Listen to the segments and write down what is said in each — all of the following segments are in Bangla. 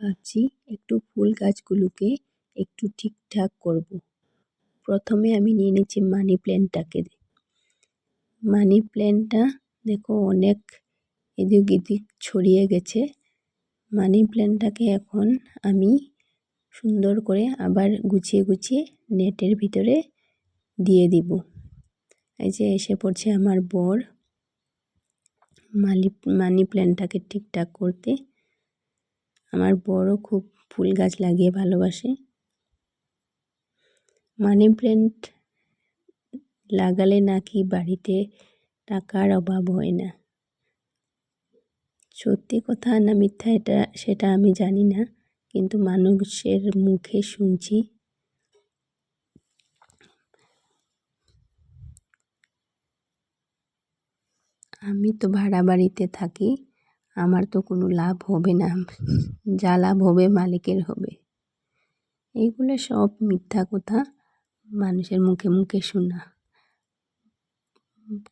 ভাবছি একটু ফুল গাছগুলোকে একটু ঠিকঠাক করব। প্রথমে আমি নিয়ে নিচ্ছি মানি প্ল্যান্টটাকে। মানি প্ল্যান্টটা দেখো অনেক এদিক এদিক ছড়িয়ে গেছে। মানি প্ল্যান্টটাকে এখন আমি সুন্দর করে আবার গুছিয়ে গুছিয়ে নেটের ভিতরে দিয়ে দিব। এই যে এসে পড়ছে আমার বর মালি, মানি প্ল্যান্টটাকে ঠিকঠাক করতে। আমার বড় খুব ফুল গাছ লাগিয়ে ভালোবাসে। মানি প্ল্যান্ট লাগালে নাকি বাড়িতে টাকার অভাব হয় না। সত্যি কথা না মিথ্যা এটা, সেটা আমি জানি না, কিন্তু মানুষের মুখে শুনছি। আমি তো ভাড়া বাড়িতে থাকি। আমার তো কোনো লাভ হবে না। যা লাভ হবে মালিকের হবে। এইগুলো সব মিথ্যা কথা। মানুষের মুখে মুখে শোনা।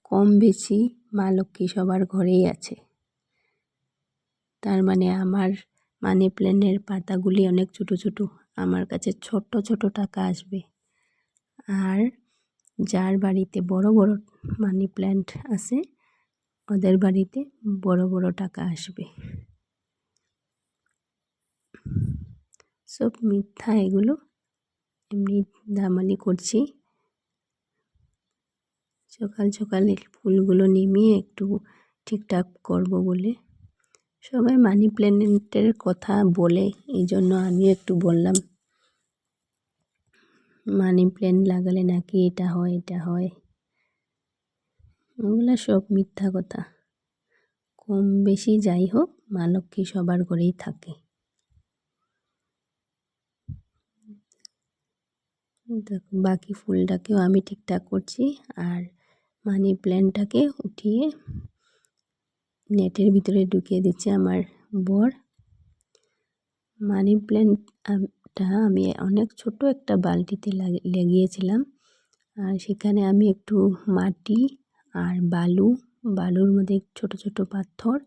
কম বেশি মা লক্ষ্মী সবার ঘরেই আছে? তার মানে আমার মানি প্ল্যানের পাতাগুলি অনেক ছোট ছোট। আমার কাছে ছোট্ট ছোট টাকা আসবে। আর যার বাড়িতে বড় বড় মানি প্ল্যান্ট আছে ওদের বাড়িতে বড় বড় টাকা আসবে। সব মিথ্যা এগুলো। এমনি দামালি করছি। সকাল, সকালে ফুলগুলো নিমিয়ে একটু ঠিকঠাক করব বলে। সবাই মানি প্ল্যান্টের কথা বলে এই জন্য আমিও একটু বললাম। মানি প্ল্যান লাগালে নাকি এটা হয় এটা হয়। ওগুলো সব মিথ্যা কথা। কম বেশি যাই হোক মা লক্ষ্মী সবার ঘরেই থাকে। দেখো, বাকি ফুলটাকেও আমি ঠিকঠাক করছি আর মানি প্ল্যান্টটাকে উঠিয়ে নেটের ভিতরে ঢুকিয়ে দিচ্ছে আমার বর। মানি প্ল্যান্টটা আমি অনেক ছোট একটা বালতিতে লাগিয়েছিলাম। আর সেখানে আমি একটু মাটি আর বালু, বালুর মধ্যে ছোট ছোট পাথর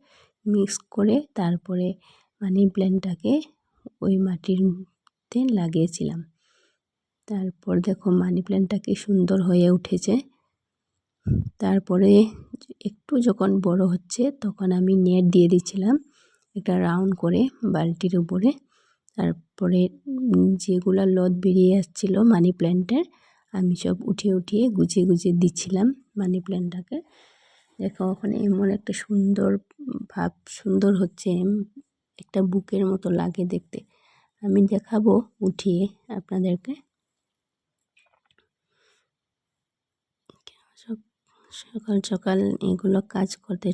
মিক্স করে তারপরে মানি প্ল্যান্টটাকে ওই মাটিরতে লাগিয়েছিলাম। তারপর দেখো মানি প্ল্যান্টটা কি সুন্দর হয়ে উঠেছে। তারপরে একটু যখন বড় হচ্ছে তখন আমি নেট দিয়ে দিচ্ছিলাম একটা রাউন্ড করে বালতির উপরে। তারপরে যেগুলো লদ বেরিয়ে আসছিল মানি প্ল্যান্টের আমি সব উঠিয়ে উঠিয়ে গুছিয়ে গুছিয়ে দিচ্ছিলাম। মানি প্ল্যান্টটাকে। দেখো ওখানে এমন একটা সুন্দর ভাব, সুন্দর হচ্ছে, একটা বুকের মতো লাগে দেখতে। আমি দেখাবো উঠিয়ে আপনাদেরকে। সকাল সকাল এগুলো কাজ করতে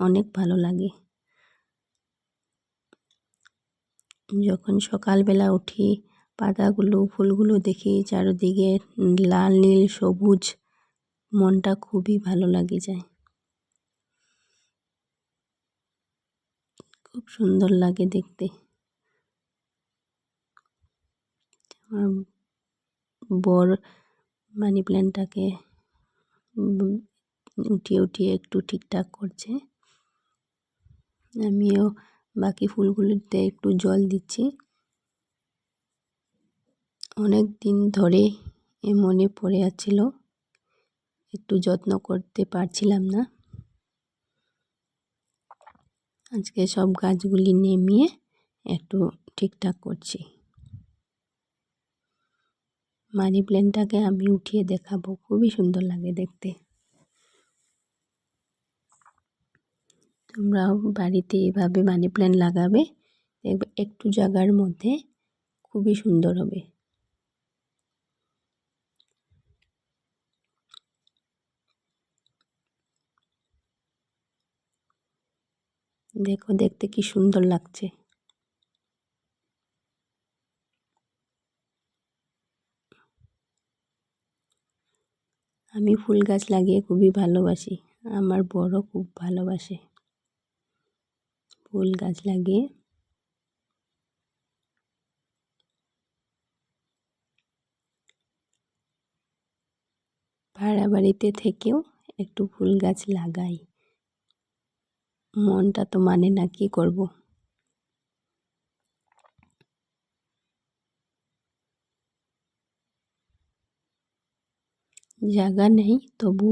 অনেক ভালো লাগে। যখন সকালবেলা উঠি, পাতাগুলো, ফুলগুলো দেখি, চারিদিকে লাল, নীল, সবুজ মনটা খুবই ভালো লাগে যায়। খুব সুন্দর লাগে দেখতে। আমার বর মানি প্ল্যান্টটাকে উঠিয়ে উঠিয়ে একটু ঠিকঠাক করছে। আমিও বাকি ফুলগুলিতে একটু জল দিচ্ছি। অনেক দিন ধরে এ মনে পড়ে যাচ্ছিল একটু যত্ন করতে পারছিলাম না। আজকে সব গাছগুলি নেমিয়ে একটু ঠিকঠাক করছি। মানি প্ল্যান্টটাকে আমি উঠিয়ে দেখাবো, খুবই সুন্দর লাগে দেখতে। তোমরাও বাড়িতে এভাবে মানি প্ল্যান্ট লাগাবে, দেখবে একটু জায়গার মধ্যে খুবই সুন্দর হবে। দেখো, দেখতে কি সুন্দর লাগছে। আমি ফুল গাছ লাগিয়ে খুবই ভালোবাসি। আমার বড় খুব ভালোবাসে। ফুল গাছ লাগিয়ে। ভাড়া বাড়িতে থেকেও একটু ফুল গাছ লাগাই। মনটা তো মানে না, কি করব? জায়গা নেই, তবু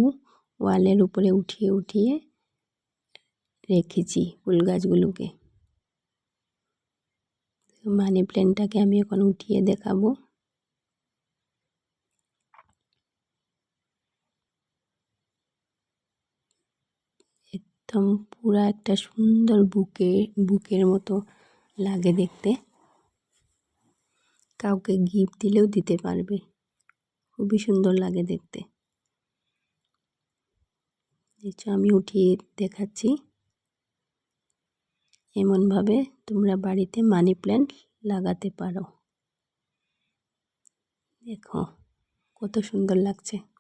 ওয়ালের উপরে উঠিয়ে উঠিয়ে রেখেছি ফুল গাছগুলোকে। মানি প্ল্যান্টটাকে আমি এখন উঠিয়ে দেখাবো। একদম পুরা একটা সুন্দর বুকে, বুকের মতো লাগে দেখতে। কাউকে গিফট দিলেও দিতে পারবে। খুবই সুন্দর লাগে দেখতে। আমি উঠিয়ে দেখাচ্ছি। এমনভাবে তোমরা বাড়িতে মানি প্ল্যান্ট লাগাতে পারো। দেখো, কত সুন্দর লাগছে।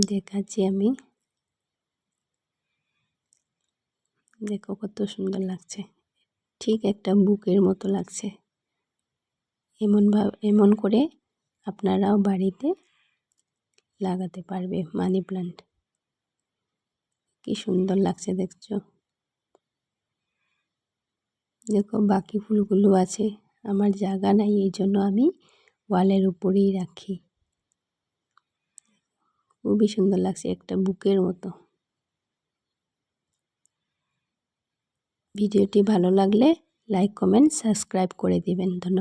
দেখাচ্ছি আমি। দেখো কত সুন্দর লাগছে। ঠিক একটা বুকের মতো লাগছে। এমনভাবে এমন করে আপনারাও বাড়িতে লাগাতে পারবে মানি প্লান্ট। কি সুন্দর লাগছে দেখছ। দেখো বাকি ফুলগুলো আছে। আমার জায়গা নাই এই জন্য আমি ওয়ালের উপরেই রাখি। খুবই সুন্দর লাগছে একটা বুকের মতো। ভিডিওটি ভালো লাগলে লাইক কমেন্ট সাবস্ক্রাইব করে দিবেন। ধন্যবাদ।